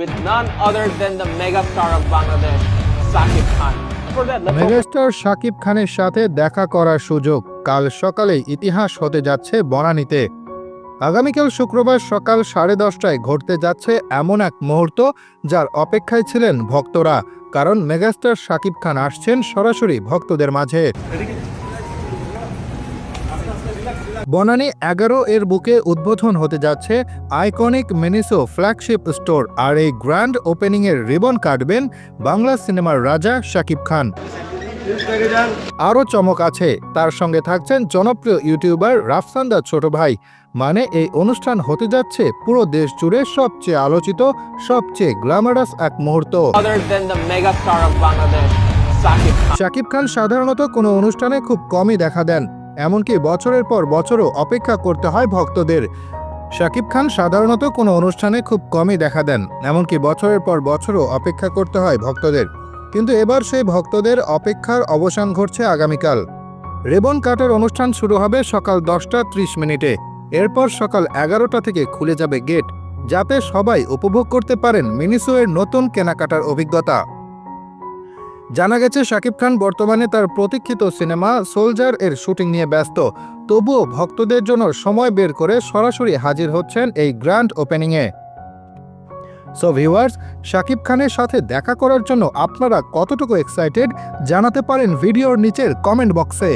with none other than the megastar of Bangladesh, Sakib Khan. Megastar Shakib খানের সাথে দেখা করার সুযোগ। কাল সকালে ইতিহাস হতে যাচ্ছে বনানীতে। আগামীকাল শুক্রবার সকাল সাড়ে দশটায় ঘটতে যাচ্ছে এমন এক মুহূর্ত যার অপেক্ষায় ছিলেন ভক্তরা। কারণ মেগাস্টার শাকিব খান আসছেন সরাসরি ভক্তদের মাঝে। বনানী এগারো এর বুকে উদ্বোধন হতে যাচ্ছে আইকনিক মিনিসো ফ্ল্যাগশিপ স্টোর আর এই গ্র্যান্ড ওপেনিংয়ের রিবন কাটবেন বাংলা সিনেমার রাজা শাকিব খান। আরও চমক আছে তার সঙ্গে থাকছেন জনপ্রিয় ইউটিউবার রাফসান্দা ছোট ভাই। মানে এই অনুষ্ঠান হতে যাচ্ছে পুরো দেশ জুড়ে সবচেয়ে আলোচিত সবচেয়ে গ্ল্যামারাস এক মুহূর্ত. শাকিব খান সাধারণত কোনো অনুষ্ঠানে খুব কমই দেখা দেন। এমনকি বছরের পর বছরও অপেক্ষা করতে হয় ভক্তদের। শাকিব খান সাধারণত কোনো অনুষ্ঠানে খুব কমই দেখা দেন, এমনকি বছরের পর বছরও অপেক্ষা করতে হয় ভক্তদের। কিন্তু এবার সেই ভক্তদের অপেক্ষার অবসান ঘটছে আগামীকাল। রেবন কাটের অনুষ্ঠান শুরু হবে সকাল দশটা ত্রিশ মিনিটে। এরপর সকাল এগারোটা থেকে খুলে যাবে গেট, যাতে সবাই উপভোগ করতে পারেন মিনিসোয়ের নতুন কেনাকাটার অভিজ্ঞতা। জানা গেছে, শাকিব খান বর্তমানে তার প্রতীক্ষিত সিনেমা সোলজার এর শুটিং নিয়ে ব্যস্ত। তবুও ভক্তদের জন্য সময় বের করে সরাসরি হাজির হচ্ছেন এই গ্র্যান্ড ওপেনিংয়ে সো ভিউয়ার্স শাকিব খানের সাথে দেখা করার জন্য আপনারা কতটুকু এক্সাইটেড জানাতে পারেন ভিডিওর নিচের কমেন্ট বক্সে